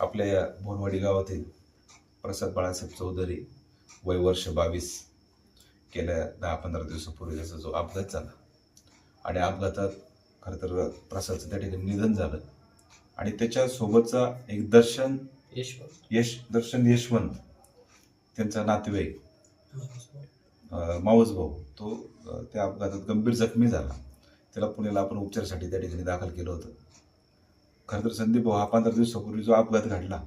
आपल्या या भोरवाडी गावातील प्रसाद बाळासाहेब चौधरी वय वर्ष बावीस गेल्या दहा पंधरा दिवसापूर्वी त्याचा जो अपघात झाला आणि अपघातात खरं तर प्रसादचं त्या ठिकाणी निधन झालं. आणि त्याच्यासोबतचा एक दर्शन यशवंत. यश दर्शन यशवंत त्यांचा नातेवाईक मावस भाऊ तो त्या अपघातात गंभीर जखमी झाला. त्याला पुण्याला आपण उपचारासाठी त्या ठिकाणी दाखल केलं होतं. खरं तर संदीप भाऊ हा पंधरा दिवसापूर्वी जो अपघात घडला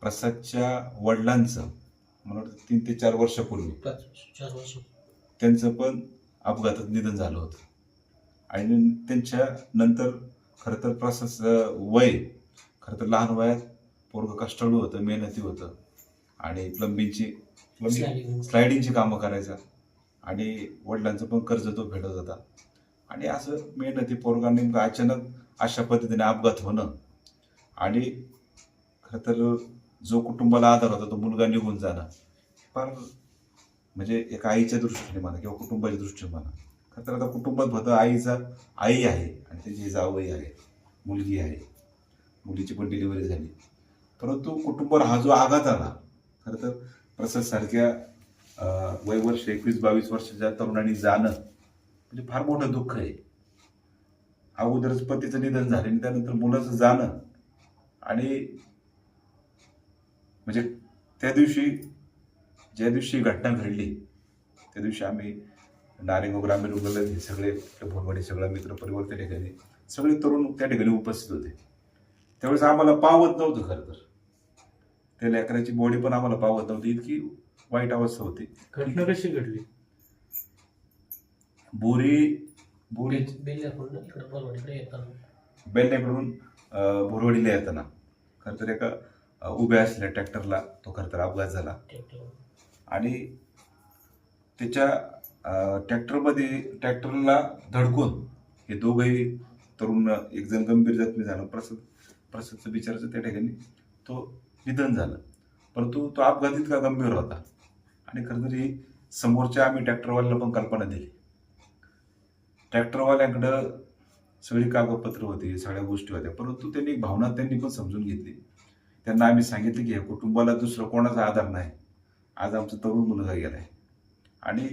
प्रसादच्या वडिलांचं मला वाटतं तीन ते चार वर्षापूर्वी चार वर्ष. त्यांचं पण अपघातात निधन झालं होतं. आणि त्यांच्या नंतर खरं तर प्रसादचं वय खरं तर लहान वयात पोरगं कष्टाळू होतं मेहनती होतं. आणि प्लंबिंगची प्लंबिंग. स्लायडिंगची कामं करायचा. आणि वडिलांचं पण कर्ज तो फेडत होता. आणि असं मेहनती पोरगा नेमकं अचानक अशा पद्धतीने अपघात होणं. आणि खरं तर जो कुटुंबाला आधार होता तो मुलगा निघून जाणं फार म्हणजे एका आईच्या दृष्टीने म्हणा किंवा कुटुंबाच्या दृष्टीने म्हणा. खरं तर आता कुटुंबात होतं आईचा आई आहे आणि त्याची जावई आहे मुलगी आहे. मुलीची पण डिलिव्हरी झाली. परंतु कुटुंबावर हा जो आघात आला खरं तर प्रसादसारख्या वयवर्ष वय वर्ष एकवीस बावीस वर्षाच्या तरुणांनी जाणं म्हणजे फार मोठं दुःख आहे. अगोदरच पतीचं निधन झालं आणि त्यानंतर मुलाचं जाणं. आणि म्हणजे त्या दिवशी ज्या दिवशी घटना घडली त्या दिवशी आम्ही नारेगाव ग्रामीण रुग्णालय सगळे भोरवाडी सगळा मित्र परिवार त्या ठिकाणी सगळे तरुण त्या ठिकाणी उपस्थित होते. त्यावेळेस आम्हाला पावत नव्हतं खरं तर. त्या लेकराची बॉडी पण आम्हाला पावत नव्हती. इतकी वाईट अवस्था होती. घटना कशी घडली? बोरी बोरी बेल- बेल्ल्याकडून इकडे परवाडीकडे येताना. बेल्ल्याकडून बोरवडीला येताना. खरं तर एका उभ्या असलेल्या ट्रॅक्टरला तो खरं तर अपघात झाला. आणि त्याच्या ट्रॅक्टरमध्ये ट्रॅक्टरला धडकून हे दोघंही तरुण एक जण गंभीर जखमी झाला. प्रसाद प्रसादचं बिचाराचं त्या ठिकाणी तो निधन झालं. परंतु तो अपघात इतका गंभीर होता. आणि खरं तर ही समोरच्या आम्ही ट्रॅक्टरवाल्याला पण कल्पना दिली. ट्रॅक्टरवाल्याकडं सगळी कागदपत्र होती सगळ्या गोष्टी होत्या. परंतु त्यांनी एक भावना त्यांनी पण समजून घेतली. त्यांना आम्ही सांगितलं की या कुटुंबाला दुसरं कोणाचा आधार नाही. आज आमचा तरुण मुलगा गेला आहे आणि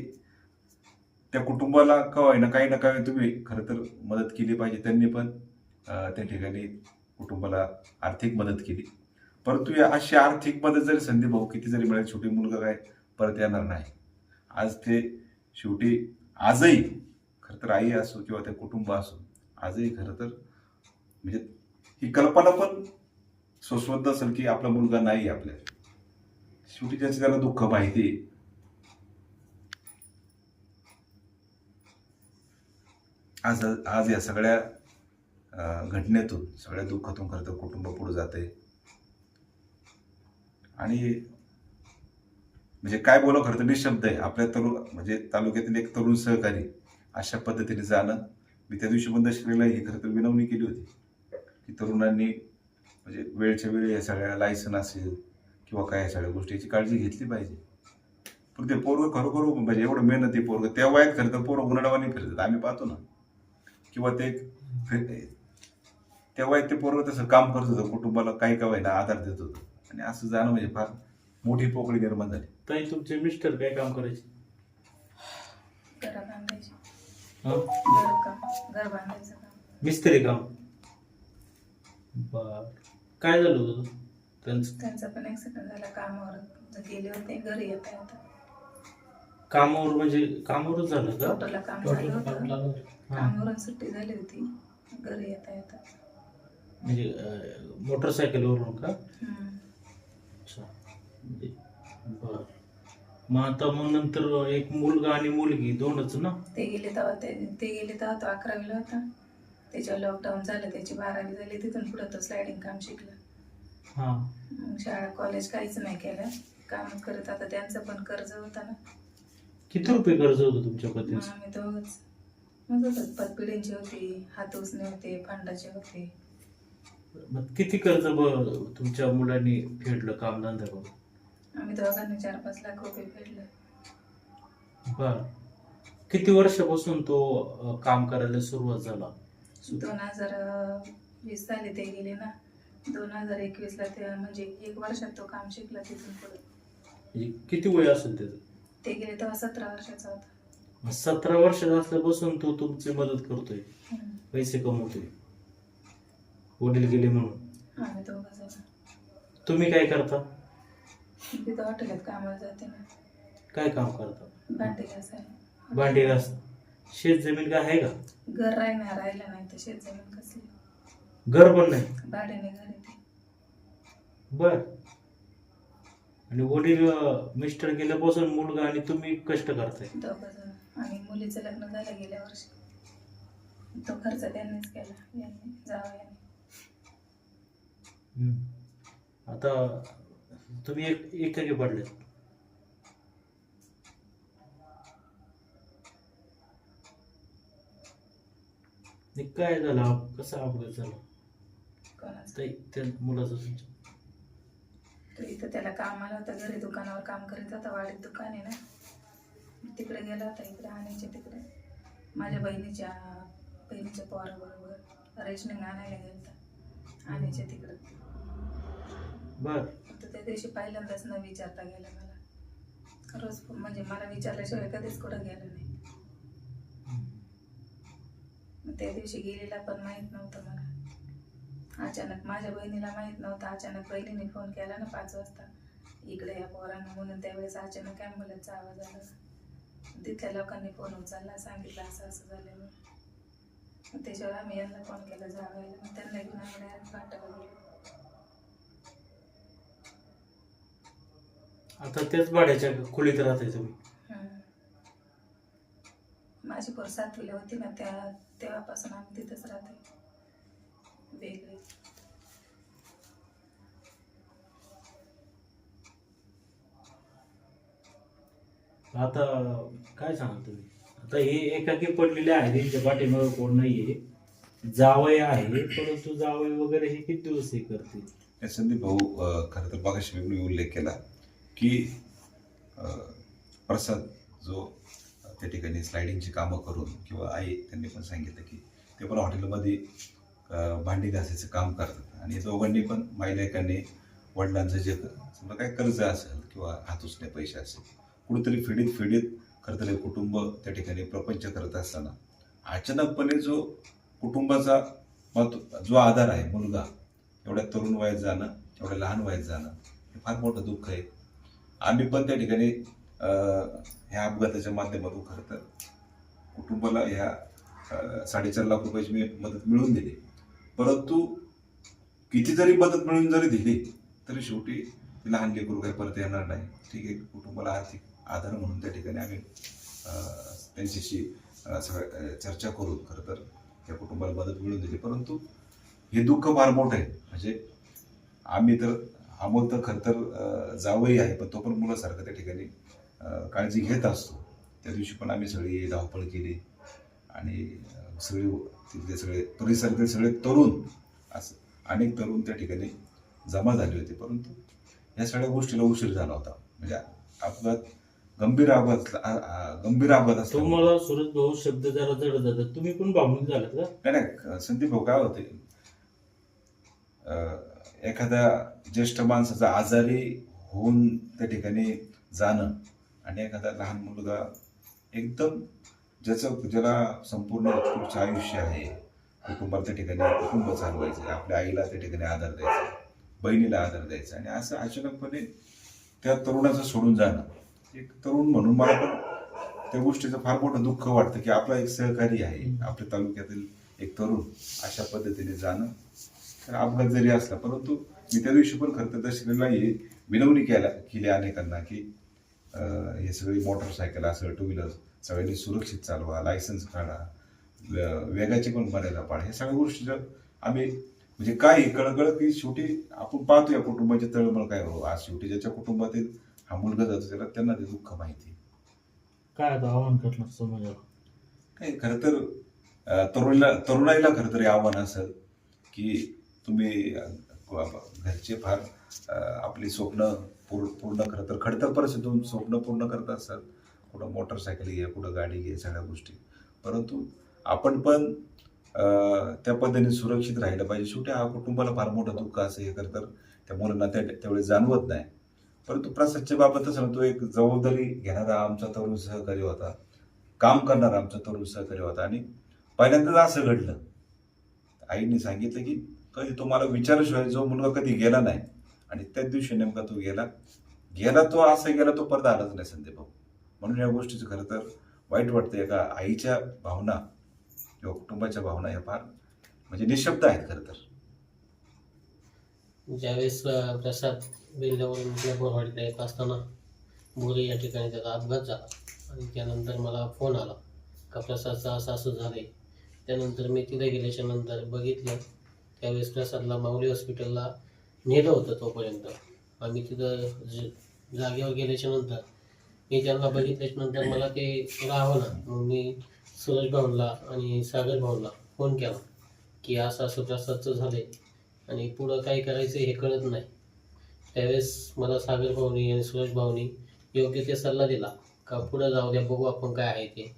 त्या कुटुंबाला का होईना काही ना काही तुम्ही खरं तर मदत केली पाहिजे त्यांनी पण. त्या ठिकाणी कुटुंबाला आर्थिक मदत केली. परंतु या अशी आर्थिक मदत जरी संधी भाऊ किती जरी मिळेल छोटी मुलगा काय परत येणार नाही. आज ते शेवटी आजही तर आई असो किंवा ते कुटुंब असो आजही खरं तर म्हणजे ही कल्पना पण सोसवत असेल की आपला मुलगा नाही आपल्या. शेवटी त्याचं त्याला दुःख माहिती आज आज या सगळ्या घटनेतून सगळ्या दुःखातून खरं तर कुटुंब पुढे जाते आणि म्हणजे काय बोलावं खरं तर निशब्द आहे. आपल्या तरुण म्हणजे तालुक्यातील एक तरुण सहकारी अशा पद्धतीने जाणं. मी त्या दिवशी पण दशमीला ही खरं तर विनवणी केली होती. की तरुणांनी म्हणजे वेळच्या वेळी या सगळ्या लायसन असेल किंवा काय या सगळ्या गोष्टीची काळजी घेतली पाहिजे. पण ते पोरग खरोखर म्हणजे एवढं मेहनती पोरग त्या वयात खरं तर पोरं उन्हाळावानी फिरतात. आम्ही पाहतो ना. किंवा ते त्या वयात ते पोरग तसं काम करत होतं. कुटुंबाला काही का ना आधार देत होतं. आणि असं जाणं म्हणजे फार मोठी पोकळी निर्माण झाली. ताई तुमचे मिस्टर काय काम करायचे? घरं बांधायची हा? काम. मिस्त्री काम. बर. काय झालं होतं त्यांचं? त्यांचा पण ऍक्सिडेंट झाला कामावर गेले होते घरी येता येता कामावर म्हणजे कामावरच झालं का? टोटलला काम झालं होतं. हा. कामावरून सुट्टी झाली होती. घरी येता येता. म्हणजे अं, मोटरसायकलवरून का? हम्म. अच्छा म्हणजे बर मग आता मग नंतर एक मुलगा आणि मुलगी दोनच ना? ते गेले तेव्हा ते ते गेले तेव्हा तो अकरावीला होता. त्याच्यावर लॉकडाऊन झालं त्याची बारावी झाली तिथून पुढं तो स्लायडिंग काम शिकला. हा. मग शाळा कॉलेज काहीच नाही केलं. कामच करत आता त्यांचं पण कर्ज होतं ना. किती रुपये कर्ज होतं तुमच्या मग पतीचं आम्ही दोघंच. मग होतं पतपिढींची होती हात उसने होते फंडाचे होते. मग किती कर्ज ब- तुमच्या मुलांनी फेडलं कामधंदा करून? आम्ही दोघांनी चार पाच लाख रुपये फेडले. बर. किती वर्षापासून तो अं, काम करायला सुरुवात झाला? दोन हजार वीस साली ते गेले ना. दोन हजार एकवीसला ते म्हणजे एक वर्षात तो काम शिकला तिथून पुढे. म्हणजे किती वय असेल त्याचं? ते गेले तेव्हा सतरा वर्षाचा होता. मग सतरा वर्षाचा असल्यापासून तो तुमची मदत करतोय? हम्म. पैसे कमवतोय? वडील गेले म्हणून? आम्ही दोघं जण तुम्ही काय करता? तिथं हॉटेलात कामाला जाते ना. काय काम करता? भांडी घासायला. भांडी घास शेत जमीन काय आहे का? घर राहणार राहिलं नाही तर शेत जमीन कसली घर पण नाही? भाड्याने घर येते बर. आणि वडील अं, मिस्टर गेल्यापासून मुलगा आणि तुम्ही कष्ट करताय? दोघं जण आणि मुलीचं लग्न झालं गेल्या वर्षी. तो खर्च त्यांनीच केला. यांनी जावं यांनी. हम्म. आता तुम्ही एक एकाकी पडले नाही, काय झालं? कसा अपघात झाला? त्या मुलाचा तो इथं त्याला कामाला होता घरी दुकानावर काम करीत होता वाडीत दुकान आहे ना. तिकडे गेला होता इकडे आणायचे तिकडे. माझ्या बहिणीच्या बहिणीच्या पोराबरोबर रेशनिंग आणायला गेलता. आणायचे तिकडे. बर. त्या दिवशी पहिल्यांदाच न विचारता गेला मला. रोज म्हणजे मला विचारल्याशिवाय कधीच कुठं गेलं नाही. मग त्या दिवशी गेलेला पण माहीत नव्हतं मला. अचानक माझ्या बहिणीला माहीत नव्हतं. अचानक बहिणीने फोन केला ना पाच वाजता. इकडे या पोरांना म्हणून त्यावेळेस अचानक ॲम्ब्युलन्सचा आवाज आला. तिथल्या लोकांनी फोन उचलला सांगितलं असं असं झालं त्याच्यावर आम्ही यांना फोन केला जावायला. मग त्यांना घेऊन आम्ही डायरेक्ट गेलो आता त्याच भाड्याच्या खोलीत राहताय तुम्ही. हम्म. माझी पोर सातवीला होती ना त्या तेव्हापासून आम्ही तिथंच राहते वेगळे. आता काय सांगा तुम्ही? आता हे एकाकी पडलेले आहे त्यांच्या पाठीमागे कोण नाहीये. जावई आहे परंतु जावई वगैरे हे किती दिवस हे करतील? या संदीप भाऊ अ, खरं तर मी उल्लेख केला. की प्रसाद जो त्या ठिकाणी स्लायडिंगची कामं करून किंवा आई त्यांनी पण सांगितलं की ते पण हॉटेलमध्ये भांडी घासायचं काम करतात. आणि दोघांनी पण महिलांनी वडिलांचं जे समजा काय कर्ज असेल किंवा हातुसने पैसे असेल कुठेतरी फिडीत फिडीत खरंतरी कुटुंब त्या ठिकाणी प्रपंच करत असताना अचानकपणे जो कुटुंबाचा महत्त्व जो आधार आहे मुलगा एवढ्या तरुण वयात जाणं एवढ्या लहान वयात जाणं हे फार मोठं दुःख आहे. आम्ही पण त्या ठिकाणी ह्या अपघाताच्या माध्यमातून खरं तर कुटुंबाला ह्या साडेचार लाख रुपयाची मी मदत मिळवून दिली. परंतु किती जरी मदत मिळून जरी दिली तरी शेवटी ती लहान लेकरू काही परत येणार नाही. ठीक आहे कुटुंबाला आर्थिक आधार म्हणून त्या ठिकाणी आम्ही त्यांच्याशी सगळ्या चर्चा करून खरं तर त्या कुटुंबाला मदत मिळून दिली. परंतु हे दुःख फार मोठं आहे. म्हणजे आम्ही तर अमोल तर खरं तर अं, जावई आहे पण तो पण मुलासारखं त्या ठिकाणी काळजी घेत असतो. त्या दिवशी पण आम्ही सगळी धावपळ केली आणि सगळे तिथले सगळे परिसरातील सगळे तरुण असं अनेक तरुण त्या ठिकाणी जमा झाले होते. परंतु या सगळ्या गोष्टीला उशीर झाला होता. म्हणजे अपघात गंभीर अपघात गंभीर अपघात असतो. तुम्हाला सुरत भाऊ शब्द जरा जड जातात. तुम्ही पण भावनिक झालात का? नाही संदीप भाऊ काय होते? एखाद्या ज्येष्ठ माणसाचा आजारी होऊन त्या ठिकाणी जाणं आणि एखादा लहान मुलगा एकदम ज्याचं ज्याला संपूर्ण उत्कृष्ट आयुष्य आहे कुटुंबाला त्या ठिकाणी कुटुंब चालवायचं आपल्या आईला त्या ठिकाणी आधार द्यायचा बहिणीला आधार द्यायचा आणि असं अचानकपणे त्या तरुणाचं सोडून जाणं. एक तरुण म्हणून मला पण त्या गोष्टीचं फार मोठं दुःख वाटतं की आपला एक सहकारी आहे आपल्या तालुक्यातील एक तरुण अशा पद्धतीने जाणं. तर अपघात जरी असला परंतु मी त्या दिवशी पण खरं तर दर्शनाला ही विनवणी केल्या केली अनेकांना की हे सगळी मोटरसायकल असेल टू व्हीलर सगळ्यांनी सुरक्षित चालवा लायसन्स काढा वेगाची पण मर्यादा पाळा हे सगळ्या गोष्टीचं आम्ही म्हणजे काय कळकळ की शेवटी आपण पाहतो या कुटुंबाची तळमळ काय हो आज शेवटी ज्याच्या कुटुंबातील हा मुलगा जातो त्याला त्यांना ते दुःख माहिती. काय आता आव्हान करणार समाजाला काही खरं तर तरुणीला तरुणाईला खरं तर हे आव्हान असेल की तुम्ही घरचे फार आपली स्वप्न पूर्ण पूर्ण खरं तर खडतर परिस्थितीतून स्वप्न पूर्ण करत असतात. कुठं मोटरसायकल घे कुठं गाडी घे सगळ्या गोष्टी. परंतु आपण पण त्या पद्धतीने सुरक्षित राहिलं पाहिजे. शेवटी हा कुटुंबाला फार मोठं दुःख असं हे करतं. तर त्या मुलांना त्या त्यावेळेस जाणवत नाही. परंतु प्रसादच्या बाबत तो एक जबाबदारी घेणारा आमचा तरुण सहकारी होता. काम करणारा आमचा तरुण सहकारी होता. आणि पहिल्यांदाच असं घडलं. आईने सांगितलं की कधी तुम्हाला विचारशिवाय जो मुलगा कधी गेला नाही आणि त्याच दिवशी नेमका तो गेला गेला तो असा गेला तो परत आलाच नाही संदीप भाऊ. म्हणून या गोष्टीचं खरं तर वाईट वाटतं एका आईच्या भावना किंवा कुटुंबाच्या भावना या फार म्हणजे निशब्द आहेत खरं तर. ज्यावेळेस प्रसाद बेल्ल्यावरून आपल्या बोरवाडीकडे येत असताना बोरी या ठिकाणी त्याचा अपघात झाला आणि त्यानंतर मला फोन आला का प्रसादचं असं असं झालं. आहे त्यानंतर मी तिथे गेल्याच्यानंतर बघितलं त्यावेळेस प्रसादला माऊली हॉस्पिटलला नेलं होतं तोपर्यंत. आम्ही तिथं ज जागेवर गेल्याच्यानंतर मी त्यांना बघितल्याच्या नंतर मला ते राहावं ना मग मी सूरज भाऊला आणि सागर भाऊंना फोन केला की असं असं प्रसादचं झालं आहे आणि पुढं काय करायचं हे कळत नाही. त्यावेळेस मला सागर भाऊनी आणि सुरेश भाऊनी योग्य ते सल्ला दिला का पुढं जाऊ द्या बघू आपण काय आहे ते.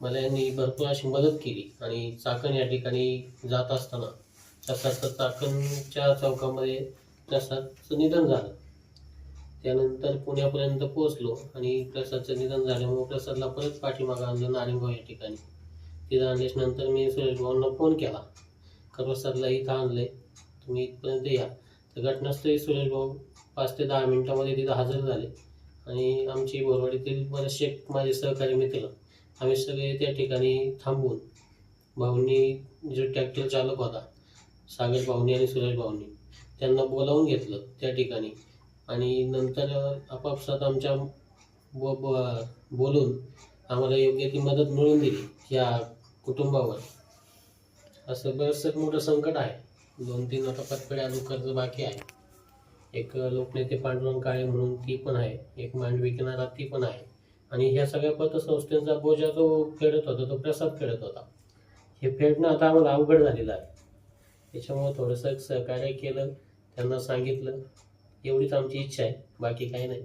मला यांनी भरपूर अशी मदत केली आणि चाकण या ठिकाणी जात असताना प्रसादचं चाकणच्या चौकामध्ये प्रसादचं निधन झालं. त्यानंतर पुण्यापर्यंत पोहोचलो आणि प्रसादचं निधन झाल्यामुळे प्रसादला परत पाठीमागं आणलं नारिंगाव या ठिकाणी. तिथं आणल्यानंतर मी सुरेश भाऊंना फोन केला. का प्रसादला इथं आणलंय. तुम्ही इथपर्यंत या. तर घटनास्थळी सुरेश भाऊ पाच ते दहा मिनिटामध्ये तिथं हजर झाले. आणि आमची बोरवाडीतील बरेचसे माझे सहकारी मित्र आम्ही सगळे त्या ठिकाणी थांबून भाऊंनी जो ट्रॅक्टर चालक होता सागर भाऊनी आणि सुरेश पाहुणे. त्यांना बोलावून घेतलं त्या ठिकाणी. आणि नंतर आपापसात आमच्या ब- बोलून आम्हाला योग्य ती मदत मिळून दिली या कुटुंबावर. असं बरंचसं मोठं संकट आहे. दोन तीन आता पतपेढ्या अजून कर्ज बाकी आहे. एक लोकनेते पांडुरंग काळे म्हणून ती पण आहे. एक मांडवी किनारा ती पण आहे. आणि ह्या सगळ्या पतसंस्थेचा बोजा जो फेडत होता तो प्रसाद फेडत होता. हे फेडणं आता आम्हाला अवघड झालेलं आहे. त्याच्यामुळे थोडंसं सहकार्य केलं त्यांना सांगितलं. एवढीच आमची इच्छा आहे बाकी काही नाही.